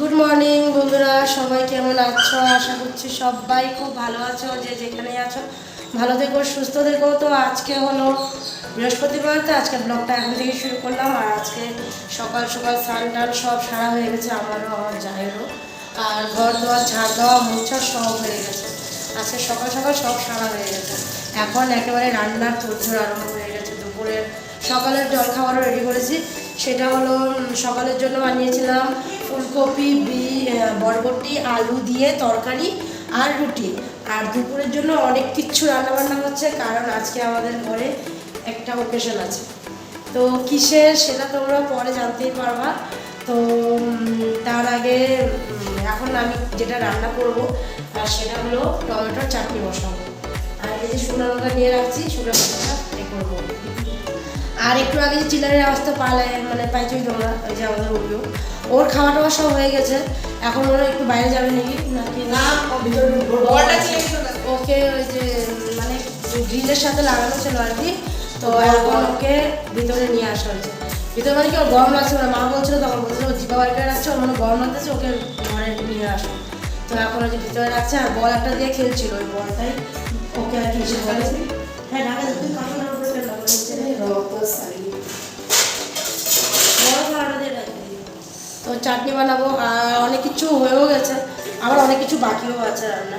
Good morning বন্ধুরা, সবাই কেমন আছো? আশা করছি সবাই খুব ভালো আছো, যে যেখানে আছো, ভালো থেকো, সুস্থ থেকো। তো আজকে হলো বৃহস্পতিবার, তো আজকে ব্লগটা এখন থেকে শুরু করলাম। আর আজকে সকাল সকাল স্নান টান সব সারা হয়ে গেছে, আমারও আমার জায়েরও। আর ঘর দোয়ার ঝাড় দেওয়া মোছা সব হয়ে গেছে। আজকে সকাল সকাল সব সারা হয়ে গেছে। এখন একেবারে রান্নার তোড়জোড় আরম্ভ হয়ে গেছে। দুপুরের সকালের জল খাবারও রেডি করেছি। সেটা হলো সকালের জন্য বানিয়েছিলাম ফুলকপি বি বরবটি, আলু দিয়ে তরকারি আর রুটি। আর দুপুরের জন্য অনেক কিচ্ছু রান্নাবান্না হচ্ছে, কারণ আজকে আমাদের ঘরে একটা ওকেশন আছে। তো কিসের সেটা তোমরা পরে জানতেই পারবা। তো তার আগে এখন আমি যেটা রান্না করব আর সেটা হলো টমেটোর চাটনি বসাবো। আর এই যে শুকনো লঙ্কা নিয়ে রাখছি লঙ্কাটা এ করব। আর একটু আগে যে চিলারের আওয়াজটা পালে মানে পাইছই তোমরা ওই যে আমাদের উঠল ওর খাওয়া টাওয়া সব হয়ে গেছে। এখন ওরা একটু বাইরে যাবে নাকি? নাকি? না। ওকে ওই যে মানে গ্রিলের সাথে লাগানো ছিল আর কি। তো এখন ওকে ভিতরে নিয়ে আসা হয়েছে। ভিতরে মানে কি ওর গরম লাগছে মানে মা বলছিল তখন বলছিল ওর জিপা বাড়িতে রাখছে ওর মানে গরম লাগতেছে ওকে ঘরে নিয়ে আসো। তো এখন ওই যে ভিতরে রাখছে আর বল একটা দিয়ে খেলছিল ওই বলটাই। ওকে আর কি হ্যাঁ ঢাকা তো চাটনি বানাবো আর অনেক কিছু হয়েও গেছে আবার অনেক কিছু বাকিও আছে রান্না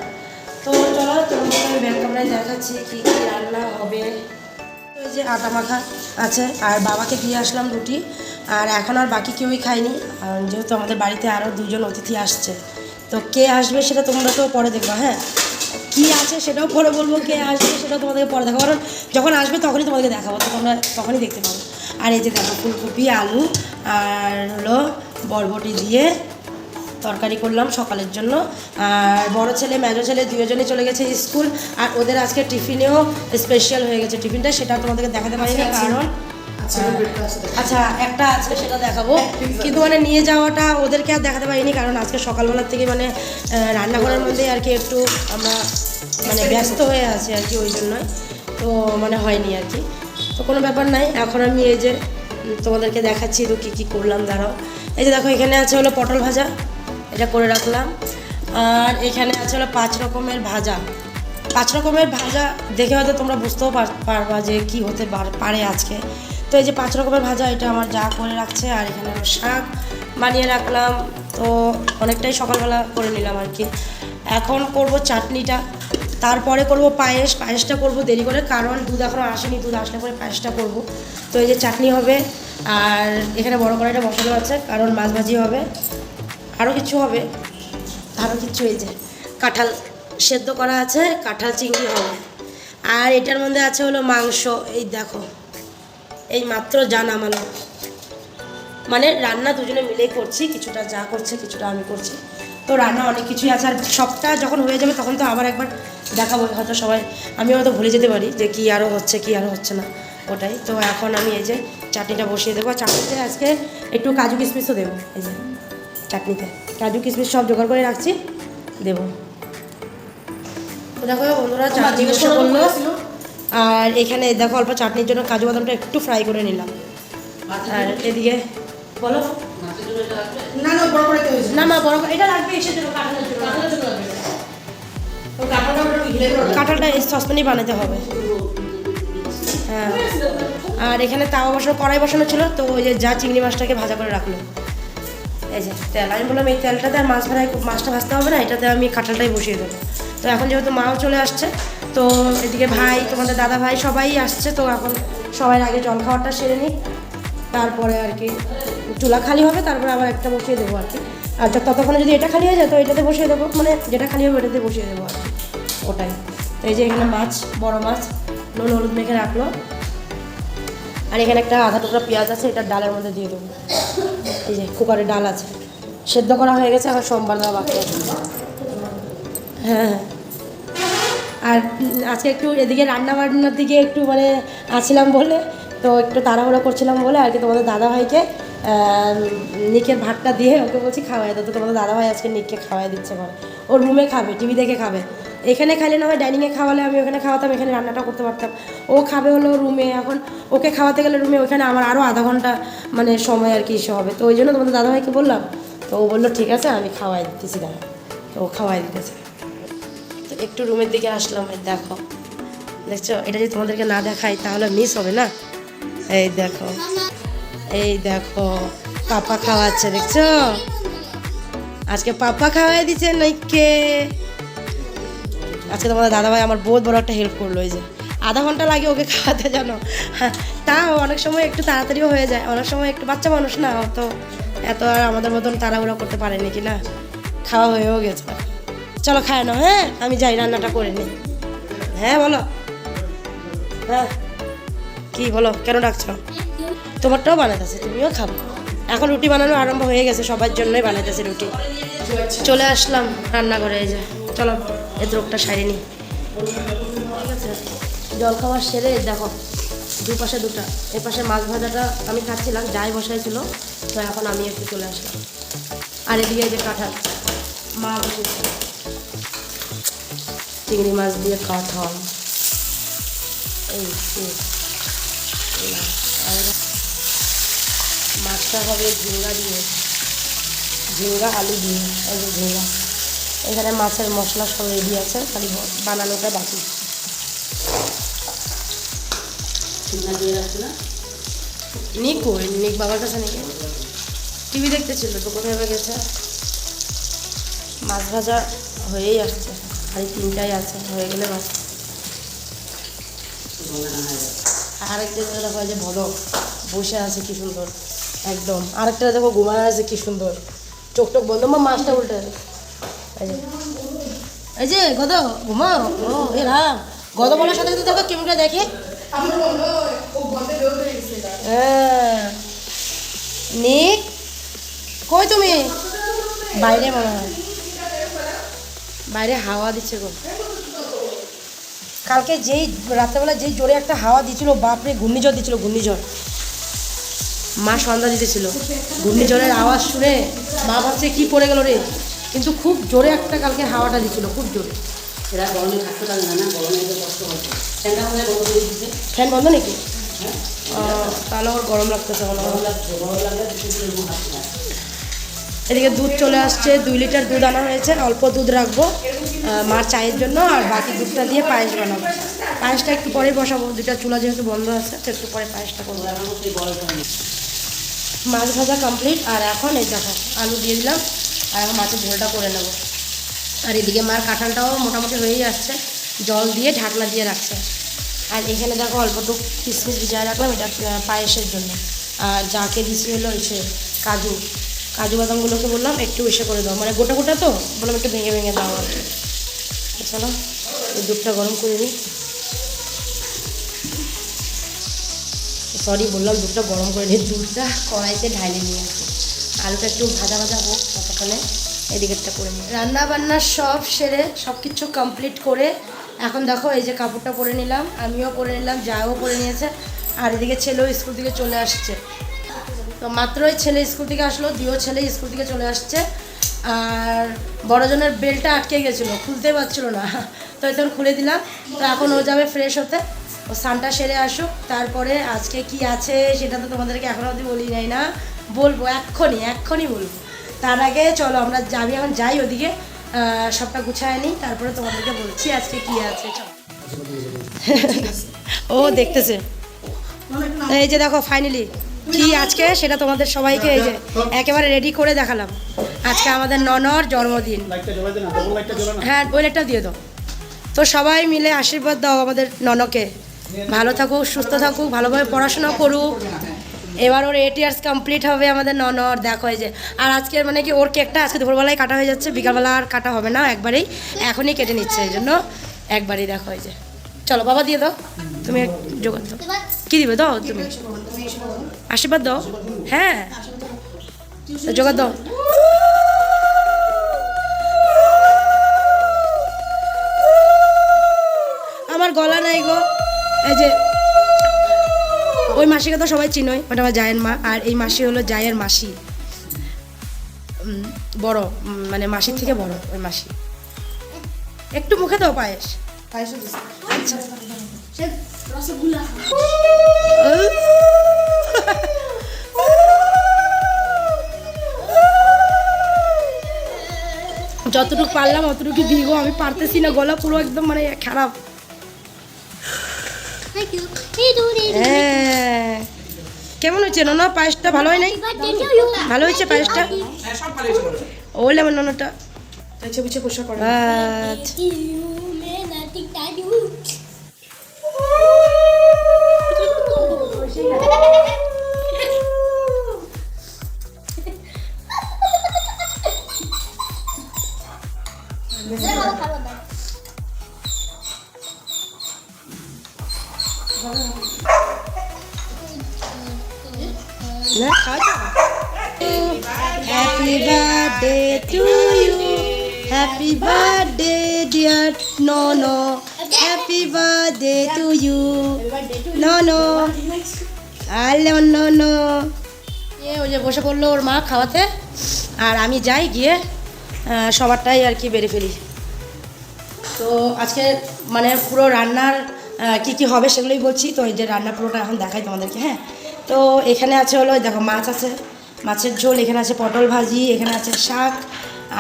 তো চলো তোমাদের আমি ব্যাগ ক্যামেরায় দেখাচ্ছি কী কী রান্না হবে। এই যে আটা মাখা আছে আর বাবাকে দিয়ে আসলাম রুটি আর এখন আর বাকি কেউই খায়নি আর যেহেতু আমাদের বাড়িতে আরও দুজন অতিথি আসছে। তো কে আসবে সেটা তোমরা তো পরে দেখবা হ্যাঁ? কি আছে সেটাও পরে বলব কে আসবে সেটাও তোমাদেরকে পরে দেখাবো। কারণ যখন আসবে তখনই তোমাদেরকে দেখাবো তো তোমরা তখনই দেখতে পাবো। আর এই যে দেখো ফুলকপি আলু আর হলো বরবটি দিয়ে তরকারি করলাম সকালের জন্য। আর বড় ছেলে মেজো ছেলে দুজনে চলে গেছে স্কুল। আর ওদের আজকে টিফিনেও স্পেশাল হয়ে গেছে টিফিনটা সেটা তোমাদেরকে দেখাতে পারি না কারণ আচ্ছা একটা আজকে সেটা দেখাবো। কিন্তু মানে নিয়ে যাওয়াটা ওদেরকে আর দেখাতে পারিনি কারণ আজকে সকালবেলার থেকে মানে রান্নাঘরের মধ্যে আর কি একটু আমরা মানে ব্যস্ত হয়ে আছি আর কি ওই জন্যই। তো মানে হয়নি আর কি। তো কোনো ব্যাপার নাই এখন আমি এই যে তোমাদেরকে দেখাচ্ছি তো কী কী করলাম দাঁড়াও। এই যে দেখো এখানে আছে হলো পটল ভাজা এটা করে রাখলাম। আর এখানে আছে হলো পাঁচ রকমের ভাজা। পাঁচ রকমের ভাজা দেখে হয়তো তোমরা বুঝতেও পার- পারবা যে কি হতে পারে আজকে। তো এই যে পাঁচ রকমের ভাজা, এটা আমার যা করে রাখছে, আর এখানে শাক বানিয়ে রাখলাম। তো অনেকটাই সকালবেলা করে নিলাম আর কি। এখন করব চাটনিটা, তারপরে করব পায়েস। পায়েসটা করব দেরি করে, কারণ দুধ এখনও আসেনি, দুধ আসলে পরে পায়েসটা করব। তো এই যে চাটনি হবে, আর এখানে বড় কড়াইটা বসানো আছে, কারণ মাছ ভাজি হবে। আরও কিছু হবে আরও কিছু এই যে কাঁঠাল সেদ্ধ করা আছে, কাঁঠাল চিংড়ি হবে। আর এটার মধ্যে আছে হলো মাংস, এই দেখো। এই মাত্র যা নামালো মানে রান্না দুজনে মিলেই করছি কিছুটা যা করছে কিছুটা আমি করছি। তো রান্না অনেক কিছুই আছে আর সবটা যখন হয়ে যাবে তখন তো আবার একবার দেখাবো হয়তো সবাই আমি হয়তো ভুলে যেতে পারি যে কী আরও হচ্ছে কী আরও হচ্ছে না ওটাই। তো এখন আমি এই যে চাটনিটা বসিয়ে দেবো। আর চাটনিতে আজকে একটু কাজু কিশমিশও দেবো এই যে চাটনিতে। কাজু কিশমিশ সব জোগাড় করে রাখছি দেবো। তো দেখো বন্ধুরা চাটনি বসে করল। আর এখানে দেখো অল্প চাটনির জন্য কাজু বাদামটা একটু ফ্রাই করে নিলাম। আর এদিকে বলো। না না বড় করে না মা বড় এটা লাগবে এসে কাঁঠালটা সসপ্যানই বানাতে হবে। হ্যাঁ। আর এখানে তাওয়া বসানো কড়াই বসানো ছিল তো ওই যে যা চিংড়ি মাছটাকে ভাজা করে রাখল। এই যে তেল আমি বললাম এই তেলটাতে আর মাছ ভাড়ায় মাছটা ভাজতে হবে না এটাতে আমি কাঁঠালটাই বসিয়ে দেবো। তো এখন যেহেতু মাও চলে আসছে তো এদিকে ভাই, তোমাদের দাদা ভাই সবাই আসছে, তো এখন সবাই আগে জল খাওয়াটা সেরে নিই। তারপরে আর কি, চুলা খালি হবে, তারপরে আবার একটা বসিয়ে দেবো আর কি। আর ততক্ষণে যদি এটা খালি হয়ে যায়, তো এটাতে বসিয়ে দেবো মানে যেটা খালি হবে ওটাতে বসিয়ে দেবো আর কি, ওটাই। এই যে এখানে মাছ, বড় মাছ, নুন হলুদ মেখে রাখল। আর এখানে একটা আধা টুকরা পেঁয়াজ আছে, এটা ডালের মধ্যে দিয়ে দেবো। এই যে কুকারে ডাল আছে, সেদ্ধ করা হয়ে গেছে, এখন সোমবার দেওয়া বাকি হ্যাঁ হ্যাঁ। আর আজকে একটু এদিকে রান্না বান্নার দিকে একটু মানে আসছিলাম বলে, তো একটু তাড়াহুড়ো করছিলাম বলে আর কি তোমাদের দাদাভাইকে নিকের ভাতটা দিয়ে ওকে বলছি খাওয়াই দাও। তো তোমাদের দাদাভাই আজকে নিককে খাওয়াই দিচ্ছে বলে। ওর রুমে খাবে টিভি দেখে খাবে। এখানে খাইলে না হয় ডাইনিংয়ে খাওয়ালে আমি ওখানে খাওয়াতাম, এখানে রান্নাটা করতে পারতাম। ও খাবে হলো রুমে এখন ওকে খাওয়াতে গেলে রুমে ওখানে আমার আরও আধা ঘণ্টা মানে সময় আর কি ইসে হবে। তো ওই জন্য তোমাদের দাদাভাইকে বললাম, তো ও বলল, ঠিক আছে, আমি খাওয়াই দিতেছি দাদা। তো ও খাওয়াই দিতেছে। একটু রুমের দিকে আসলাম, এই দেখো। দেখছ? এটা যদি তোমাদেরকে না দেখাই, তাহলে মিস হবে না? এই দেখো। এই দেখো, পাপা খাওয়াচ্ছে, দেখছ? আজকে পাপা খাওয়াই দিচ্ছে নাইকে। আজকে তোমাদের দাদাভাই আমার বহুত বড় একটা হেল্প করল, এই যে। আধা ঘণ্টা লাগে ওকে খাওয়াতে, জানো? তাও অনেক সময় একটু তাড়াতাড়িও হয়ে যায়। অনেক সময় একটু বাচ্চা মানুষ না অত এত আর আমাদের মতন তাড়াহুড়া করতে পারেনি কি না খাওয়া হয়েও গেছে। চলো খায় নাও হ্যাঁ? আমি যাই, রান্নাটা করে নিই। হ্যাঁ বলো। হ্যাঁ। কি বলো, কেন ডাকছো? তোমারটাও বানাতেছে তুমিও খাব এখন রুটি বানানো আরম্ভ হয়ে গেছে, সবার জন্যই বানাইতেছে রুটি। চলে আসলাম রান্না করে এই যে। চলো এ দ্রোগটা সারিয়ে নিই। ঠিক আছে? জল খাওয়া সেরে, দেখো, দুপাশে দুটা। এই পাশে মাছ ভাজাটা আমি খাচ্ছিলাম, যাই বসাইছিল, তো এখন আমি একটু চলে আসলাম। আর এদিকে যে কাঁঠাল, মা বসেছে। চিংড়ি মাছ দিয়ে কাঁঠাল। এই এই, মাছটা হবে ঝিঙ্গা দিয়ে। ঝিঙ্গা আলু দিয়ে এই যে ঝিঙ্গা। এখানে মাছের মশলা সব রেডি আছে খালি বানানোটা বাকি। নিক কই নিক বাবার কাছে নাকি টিভি দেখতেছিল তো কোথায় গেছে? মাছ ভাজা হয়েই আসছে। খালি তিনটাই আছে, হয়ে গেলে বাস। আরেকটা দেখো এই যে বলো, বসে আছে কি সুন্দর, একদম। আরেকটা দেখো ঘুমায় আছে কি সুন্দর। চোখ টোক বন্ধ, মা, মাছটা উল্টে এই যে, এই গদ ঘুমাও এ রাম। গদ বলার সাথে দেখো কেমন করে দেখে। হ্যাঁ। নিক, কই তুমি? বাইরে মনে হয়। বাইরে হাওয়া দিচ্ছে গো। কালকে যেই রাত্রেবেলা যেই জোরে একটা হাওয়া দিছিল বাপরে ঘূর্ণিঝড় দিছিল ঘূর্ণিঝড়। মা সন্ধ্যা দিতেছিল। ঘূর্ণিঝড়ের আওয়াজ শুনে মা ভাবছে কি পড়ে গেল রে? কিন্তু খুব জোরে একটা কালকে হাওয়াটা দিছিল খুব জোরে। এরা গরমে থাকতে পারে না না গরমে কষ্ট হচ্ছে ফ্যান বন্ধ নাকি? আহ, তাহলে ওর গরম লাগতেছে গরম লাগছে গরম লাগলে এদিকে দুধ চলে আসছে, দুই লিটার দুধ আনা হয়েছে অল্প দুধ রাখব মার চায়ের জন্য, আর বাকি দুধটা দিয়ে পায়েস বানাবো। পায়েসটা একটু পরে বসাবো দুটা চুলা যেহেতু বন্ধ আছে, তো একটু পরে পায়েসটা করব। মাছ ভাজা কমপ্লিট আর এখন এই দেখো, আলু দিয়ে দিলাম, আর এখন মাছের ঝোলটা করে নেব। আর এদিকে মার কাঁঠালটাও মোটামুটি হয়েই আসছে, জল দিয়ে ঢাকনা দিয়ে রাখছে। আর এখানে দেখো অল্পটুকু কিসমিস ভিজায় রাখলাম, এটা পায়েসের জন্য। আর যাকে দিছি হলো এসে কাজু। কাজু বাদামগুলোকে বললাম, একটু এসে করে দাও। মানে গোটা গোটা তো? বললাম একটু ভেঙে ভেঙে দাও আর চলো দুধটা গরম করে নিই। সরি বললাম দুধটা গরম করে নিই। দুধটা কড়াইতে ঢাইলে নিয়ে আসি। আলুটা একটু ভাজা ভাজা হোক, ততক্ষণে এদিকেরটা করে নিই। রান্না বান্না সব সেরে সব কিছু কমপ্লিট করে এখন দেখো এই যে কাপড়টা পরে নিলাম, আমিও পরে নিলাম, যাও পরে নিয়েছে। আর এদিকে ছেলেও স্কুল থেকে চলে আসছে। তো মাত্রই ছেলে স্কুল থেকে আসলো দিও ছেলে স্কুল থেকে চলে আসছে। আর বড়জনের বেলটা আটকে গেছিল খুলতে পারছিল না। তো তখন খুলে দিলাম। তো এখন ও যাবে ফ্রেশ হতে। ও সানটা সেরে আসুক। তারপরে আজকে কি আছে সেটা তো তোমাদেরকে এখনও অবধি বলি নাই না। বলব এক্ষুনি এক্ষুনি বলব। তার আগে চলো আমরা যাবি এখন যাই ওদিকে। সবটা গুছায় নিই তারপরে তোমাদেরকে বলছি আজকে কি আছে চলো। ও দেখতেছে। এই যে দেখো ফাইনালি কি আজকে? সেটা তোমাদের সবাইকে এই যে একেবারে রেডি করে দেখালাম। আজকে আমাদের ননর জন্মদিন। হ্যাঁ ওই লাইটটা দিয়ে দাও। তো সবাই মিলে আশীর্বাদ দাও আমাদের ননকে। ভালো থাকুক, সুস্থ থাকুক, ভালোভাবে পড়াশোনা করুক। এবার ওর এইট ইয়ার্স কমপ্লিট হবে আমাদের ননর, দেখো এই যে। আর আজকে মানে কি, ওর কেকটা আজকে দুপুরবেলায় কাটা হয়ে যাচ্ছে, বিকালবেলা আর কাটা হবে না, একবারেই। এখনই কেটে নিচ্ছে, এই জন্য একবারই দেখো এই যে। চলো, বাবা দিয়ে দাও। তুমি জোগাড় দাও। কী দিবে? দাও তুমি। আশীর্বাদ দাও। হ্যাঁ। জোগাড় দাও। আমার গলা নাই গো। এই যে ওই মাসিকে তো সবাই চিনোই ওটা আমার জায়ের মা আর এই মাসি হলো জায়ের মাসি। বড় মানে মাসির থেকে বড় ওই মাসি। একটু মুখে দাও পায়েস। পায়েস আচ্ছা। যতটুকু পারলাম অতটুকু গো আমি পারতেছি না গলা পুরো একদম মানে খারাপ। Thank you. Hey, dude, hey, dude. হ্যাঁ। কেমন হয়েছে না পায়েসটা ভালো হয় নাই. ভালো হয়েছে পায়েসটা? ও লেমন ননটা করে পড়ল ওর মা খাওয়াতে। আর আমি যাই গিয়ে সবারটাই আর কি বেড়ে ফেলি। তো আজকে মানে পুরো রান্নার কি কি হবে সেগুলোই বলছি। তো এই যে রান্না পুরোটা এখন দেখাই তোমাদেরকে হ্যাঁ? তো এখানে আছে হলো দেখো মাছ আছে। মাছের ঝোল, এখানে আছে পটল ভাজি, এখানে আছে শাক।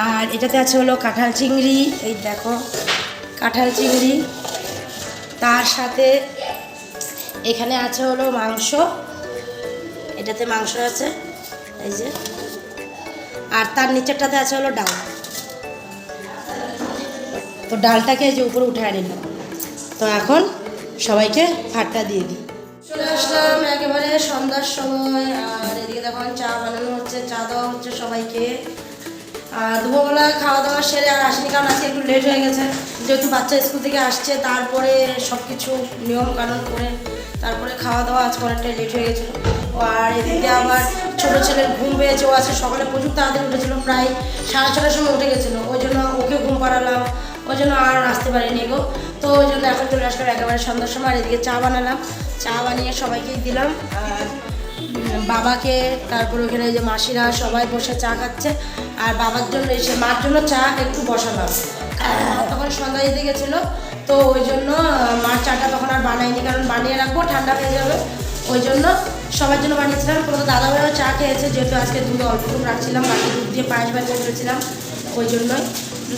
আর এটাতে আছে হলো কাঁঠাল চিংড়ি, এই দেখো, কাঁঠাল চিংড়ি। তার সাথে এখানে আছে হলো মাংস। এটাতে মাংস আছে। এই যে। আর তার নিচেরটাতে আছে হলো ডাল। তো ডালটাকে এই যে উপরে উঠে নিলাম তো এখন সবাইকে ভাতটা দিয়ে দিই। চলে আসলাম একেবারে সন্ধ্যার সময়, আর এদিকে দেখুন চা বানানো হচ্ছে, চা দেওয়া হচ্ছে সবাইকে। আর দুপুরবেলা খাওয়া দাওয়া সেরে আর আসেনি, কারণ আজকে একটু লেট হয়ে গেছে। যেহেতু বাচ্চা স্কুল থেকে আসছে, তারপরে সব কিছু নিয়ম কানুন করে তারপরে খাওয়া দাওয়া আজকে অনেকটাই লেট হয়ে গেছিল। আর এদিকে আবার ছোটো ছেলের ঘুম পেয়েছে ও আছে সকালে প্রচুর তাড়াতাড়ি উঠেছিল প্রায় সাড়ে ছটার সময় উঠে গেছিল। ওই জন্য ওকে ঘুম পাড়ালাম ওই জন্য আর আসতে পারিনি গো। তো ওই জন্য এখন চলে আসলাম একেবারে সন্ধ্যার সময় আর এদিকে চা বানালাম। চা বানিয়ে সবাইকে দিলাম। আর? বাবাকে তারপর ওখানে যে মাসিরা সবাই বসে চা খাচ্ছে আর বাবার জন্য এসে মার জন্য চা একটু বসালাম। তখন সন্ধ্যা দিতে গেছিল তো ওই জন্য মার চাটা তখন আর বানাইনি কারণ বানিয়ে রাখব ঠান্ডা হয়ে যাবে। ওই জন্য সবার জন্য বানিয়েছিলাম কোনো দাদা ভাইও চা খেয়েছে যেহেতু আজকে দুধ অল্প দুধ রাখছিলাম বাকি দুধ দিয়ে পায়েস বানিয়ে করেছিলাম ওই জন্যই।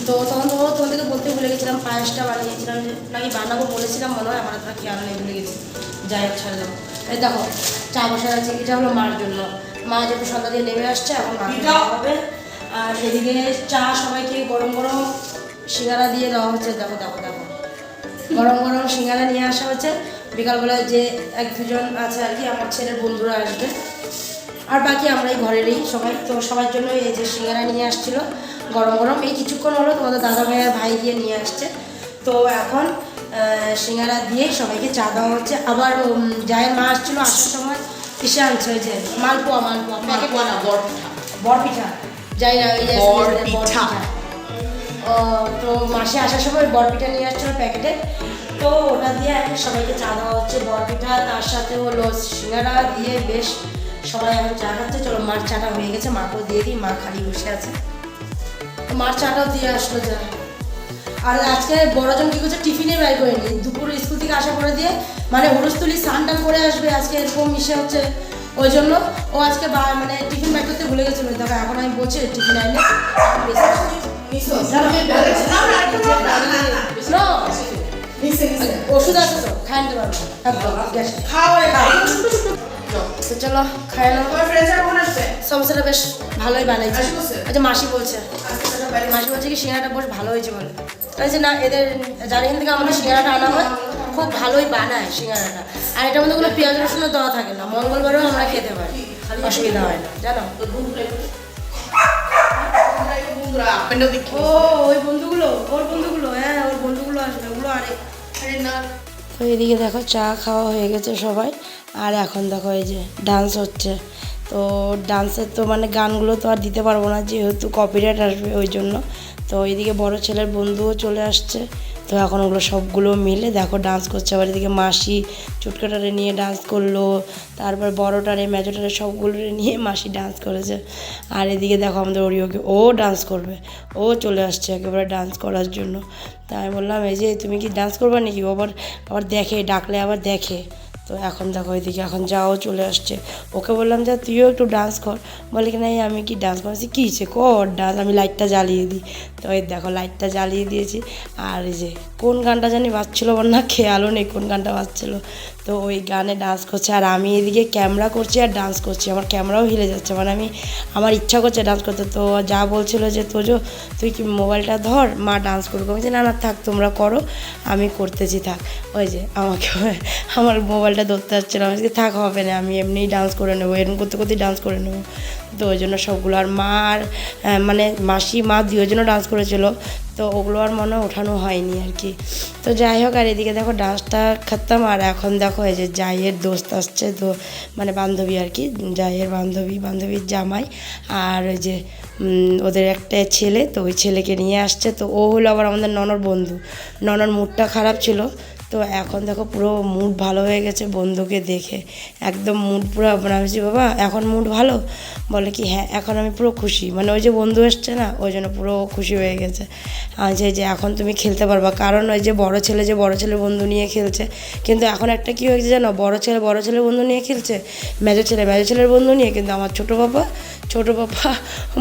তো তখন তো তোমাদেরকে বলতে ভুলে গেছিলাম পায়েসটা বানিয়েছিলাম যে নাকি বানাবো বলেছিলাম মনে হয় আমার আপনার খেয়াল নেই ভুলে গেছি। যাই হোক ছেড়ে দেবো এই দেখো চা বসা আছে এটা হলো মার জন্য। মা যেহেতু সন্ধ্যা দিয়ে নেমে আসছে এখন মাকে হবে আর এদিকে চা সবাইকে গরম গরম সিঙ্গারা দিয়ে দেওয়া হচ্ছে দেখো দেখো দেখো। গরম গরম সিঙ্গারা নিয়ে আসা হচ্ছে। বিকালবেলায় যে এক দুজন আছে আর কি আমার ছেলের বন্ধুরা আসবে। আর বাকি আমরাই ঘরেরই সবাই। তো সবার জন্য এই যে সিঙ্গারা নিয়ে আসছিল। গরম গরম। এই কিছুক্ষণ হলো তোমাদের দাদা ভাইয়ের ভাই দিয়ে নিয়ে আসছে। তো এখন সিঙ্গারা দিয়ে সবাইকে চা দেওয়া হচ্ছে। আবার জায়ের মা আসছিল আসার সময় কিসে আনছে ওই যে মালপোয়া মালপোয়া না বরপিঠা। যাই না ওই বরপিঠা। ও, তো মাসে আসার সময় বরপিঠা নিয়ে আসছিল প্যাকেটে। তো ওটা দিয়ে এখন সবাইকে চা দেওয়া হচ্ছে বরপিঠা তার সাথে হলো সিঙ্গারা দিয়ে বেশ সবাই এখন চা খাচ্ছে। চলো মার চাটা হয়ে গেছে, মাকেও দিয়ে দিই, মা খালি বসে আছে। মার চাটাও দিয়ে আসলো যা। আর আজকে বড়জন কি করছে? টিফিনে বের করে নি দুপুর স্কুল থেকে আসা করে দিয়ে মানে হুড়ুস্তুলি স্নান করে আসবে। আজকে এরকম মিশে হচ্ছে। ওই জন্য ও আজকে মানে টিফিন ব্যাগ করতে ভুলে গেছিল। দেখো, এখন আমি বলছি টিফিন আইলে এখন বেশি ওষুধ আছে তো খাই নিতে পারব একদম গ্যাস তো চলো খাই সমস্যাটা বেশ ভালোই বানাইছে আচ্ছা মাসি বলছে মাসি বলছে কি সিঙ্গারাটা বেশ ভালো হয়েছে বলে আমি যে না এদের যার এখান থেকে আমাদের সিঙ্গারাটা আনা হয় খুব ভালোই বানায় সিঙ্গারাটা আর এটার মধ্যে কোনো পেঁয়াজ রসুনও দেওয়া থাকে না মঙ্গলবারেও আমরা খেতে পারি অসুবিধা হয় না জানো ও ওই বন্ধুগুলো ওর বন্ধুগুলো হ্যাঁ ওর বন্ধুগুলো আসবে ওগুলো আরেক তো এদিকে দেখো চা খাওয়া হয়ে গেছে সবাই। আর এখন দেখো এই যে ডান্স হচ্ছে। তো ডান্সের তো মানে গানগুলো তো আর দিতে পারব না যেহেতু কপিরাইট আসবে ওই জন্য। তো এদিকে বড় ছেলের বন্ধুও চলে আসছে। তো এখন ওগুলো সবগুলো মিলে দেখো ডান্স করছে। আবার এদিকে মাসি চুটকাটারে নিয়ে ডান্স করল, তারপর বড়টারে, মেজোটারে সবগুলোরে নিয়ে মাসি ডান্স করেছে। আর এদিকে দেখো আমাদের ওরিওকে, ও ডান্স করবে, ও চলে আসছে একেবারে ডান্স করার জন্য। তাই বললাম, এই যে তুমি কি ডান্স করবে নাকি? আবার আবার দেখে, ডাকলে আবার দেখে। তো এখন দেখো ওইদিকে এখন যাও চলে আসছে। ওকে বললাম যে, তুইও একটু ডান্স কর। বলে কি না "এই আমি কি ডান্স করছি? কী সে কর ডান্স আমি লাইটটা জ্বালিয়ে দিই। তো এই দেখো লাইটটা জ্বালিয়ে দিয়েছি। আর এই যে, কোন গানটা জানি বাজছিল বল না, খেয়ালও নেই কোন গানটা বাজছিল। তো ওই গানে ডান্স করছে আর আমি এদিকে ক্যামেরা করছি আর ডান্স করছি। আমার ক্যামেরাও হিলে যাচ্ছে। মানে আমি, আমার ইচ্ছা করছে ডান্স করতে। তো যা বলছিল যে, তোজো, তুই কি মোবাইলটা ধর? মা ডান্স করব আমি যে না না, থাক, তোমরা করো। আমি করতেছি, থাক। ওই যে আমাকে আমার মোবাইলটা ধরতে যাচ্ছিল আমি থাক, হবে না। আমি এমনিই ডান্স করে নেব। এরকম করতে, করতেই ডান্স করে নেব। তো ওই জন্য সবগুলো আর মা আর মানে মাসি, মা দুজনও ডান্স করেছিল। তো ওগুলো আর মনে ওঠানো হয়নি আর কি। তো যাই হোক, আর এদিকে দেখো ডান্সটা খাতাম, আর এখন দেখো এই যে জাইয়ের দোস্ত আসছে, তো মানে বান্ধবী আর কি, জাইয়ের বান্ধবী, বান্ধবীর জামাই আর ওই যে ওদের একটা ছেলে, তো ওই ছেলেকে নিয়ে আসছে। তো ও হলো আবার আমাদের ননর বন্ধু। ননর মুডটা খারাপ ছিল তো এখন দেখো পুরো মুড ভালো হয়ে গেছে বন্ধুকে দেখে। একদম মুড পুরো মানে আমি বাবা, এখন মুড ভালো? বলে কি হ্যাঁ এখন আমি পুরো খুশি। মানে ওই যে বন্ধু এসছে না, ওই জন্য পুরো খুশি হয়ে গেছে। যে যে এখন তুমি খেলতে পারবা। কারণ ওই যে বড় ছেলে যে বড় ছেলে বন্ধু নিয়ে খেলছে, কিন্তু এখন একটা কী হয়েছে জানো? বড় ছেলে বড় ছেলে বন্ধু নিয়ে খেলছে, মেজো ছেলে মেজো ছেলের বন্ধু নিয়ে, কিন্তু আমার ছোটো বাবা ছোটো বাবা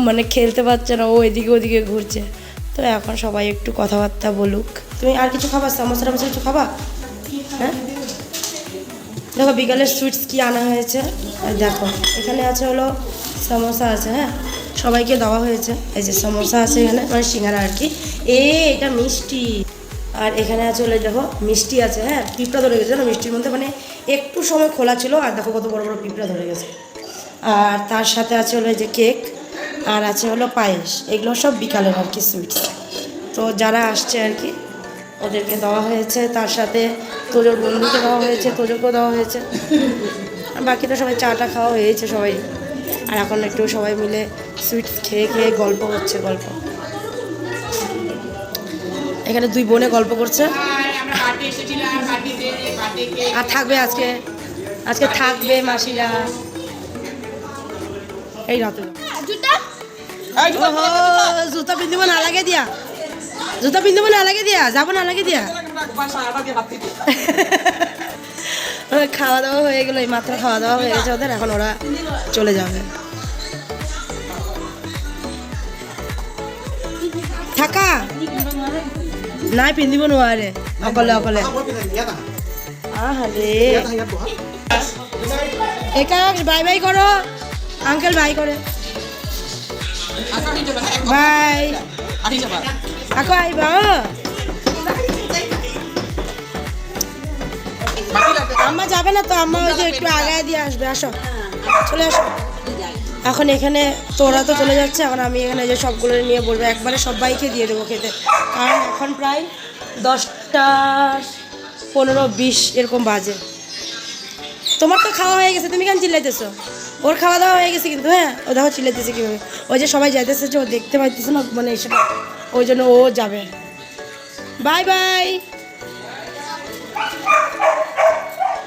মানে খেলতে পারছে না, ও এদিকে ওদিকে ঘুরছে। তো এখন সবাই একটু কথাবার্তা বলুক। তুমি আর কিছু খাবা? সমোসা টমোসা কিছু খাবা? হ্যাঁ? দেখো বিকালের সুইটস কি আনা হয়েছে? আর দেখো, এখানে আছে হলো সমোসা আছে হ্যাঁ? সবাইকে দেওয়া হয়েছে। এই যে সমোসা আছে এখানে মানে সিঙ্গারা আর কি। এ, এটা মিষ্টি। আর এখানে আছে হলো, দেখো, মিষ্টি আছে হ্যাঁ? পিঁপড়া ধরে গেছে, জানো? মিষ্টির মধ্যে মানে একটু সময় খোলা ছিল, আর দেখো কত বড় বড় পিঁপড়া ধরে গেছে। আর তার সাথে আছে হলো যে কেক আর আছে হলো পায়েস। এগুলো সব বিকালের আর কি সুইটস তো যারা আসছে আর কি, ওদেরকে দেওয়া হয়েছে। তার সাথে তোজোর বন্ধুকে দেওয়া হয়েছে, তোজোকেও দেওয়া হয়েছে। আর তো সবাই চাটা খাওয়া হয়েছে সবাই। আর এখন একটু সবাই মিলে সুইটস খেয়ে খেয়ে গল্প করছে গল্প। এখানে দুই বোনে গল্প করছে। আর থাকবে আজকে আজকে থাকবে মাসিরা। এই রাতে জুতা পিন্ধিব নালাগে দিয়া। জুতা পিন্ধিব নালাগে দিয়া, যাব নালাগে দিয়া। খাওয়া দাওয়া হয়ে গেলো, এই মাত্র খাওয়া দাওয়া হয়ে গেছে ওদের, এখন ওরা চলে যাবে। থাকা। নাই, পিন্ধিব নোৱাৰে অকলে অকলে। একাশ বাই বাই করো। আঙ্কেল, বাই করে। বাই। আকৌ আহিবা অঁ আম্মা যাবে না তো? আম্মা ওই যে একটু আগায় দিয়ে আসবে, আসো। চলে আসো। এখন এখানে তোরা তো চলে যাচ্ছে, এখন আমি এখানে যে সবগুলো নিয়ে বলব, একবারে সবাইকে দিয়ে দেবো খেতে। কারণ এখন প্রায় দশটা পনেরো, বিশ এরকম বাজে। তোমার তো খাওয়া হয়ে গেছে, তুমি কেন চিল্লাইতেছো? ওর খাওয়া দাওয়া হয়ে গেছে কিন্তু হ্যাঁ? ও দেখো চিল্লাইতেছে কীভাবে। ওই যে সবাই যাইতেছে যে ও দেখতে পাইতেছে না মানে এসে ওই জন্য ও যাবে। Bye bye.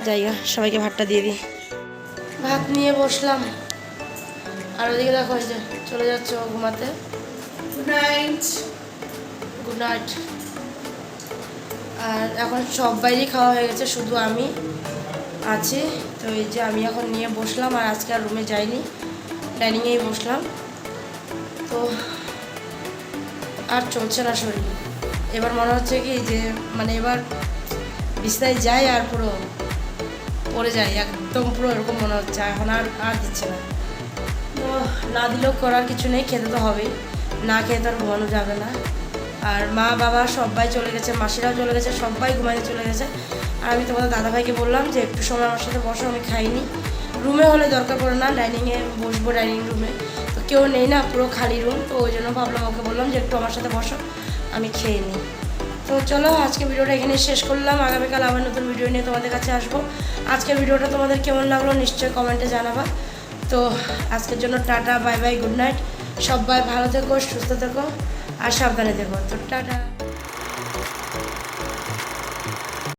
জায়গা সবাইকে ভাতটা দিয়ে দিই। ভাত নিয়ে বসলাম। আর ওদিকে দেখো ওই যে চলে যাচ্ছে ও ঘুমাতে। গুড নাইট গুড নাইট আর এখন সবাইরই খাওয়া হয়ে গেছে শুধু আমি আছি। তো এই যে আমি এখন নিয়ে বসলাম আর আজকে আর রুমে যাইনি, ডাইনিংয়েই বসলাম। তো আর চলছে না শরীর। এবার মনে হচ্ছে কি যে মানে এবার বিছনায় যাই আর পুরো পড়ে যাই, একদম পুরো এরকম মনে হচ্ছে। এখন আর আর দিচ্ছে না। তো না দিলেও করার কিছু নেই, খেতে তো হবেই। না খেয়ে তো আর ঘুমানো যাবে না। আর মা বাবা সবাই চলে গেছে, মাসিরাও চলে গেছে, সবাই ঘুমাতে চলে গেছে। আর আমি তোমাদের দাদাভাইকে বললাম যে একটু সময় আমার সাথে বসো, আমি খাইনি। রুমে হলে দরকার পড়ে না ডাইনিংয়ে বসবো ডাইনিং রুমে তো কেউ নেই না, পুরো খালি রুম তো ওই জন্য ভাবলাম ওকে বললাম যে একটু আমার সাথে বসো, আমি খেয়ে নিই। তো চলো, আজকে ভিডিওটা এখানে শেষ করলাম। আগামীকাল আবার নতুন ভিডিও নিয়ে তোমাদের কাছে আসব। আজকের ভিডিওটা তোমাদের কেমন লাগল নিশ্চয়ই কমেন্টে জানাবা। তো আজকের জন্য tata bye bye good night সবাই ভালো থেকো, সুস্থ থেকো, আর সাবধানে থেকো। তো টাটা।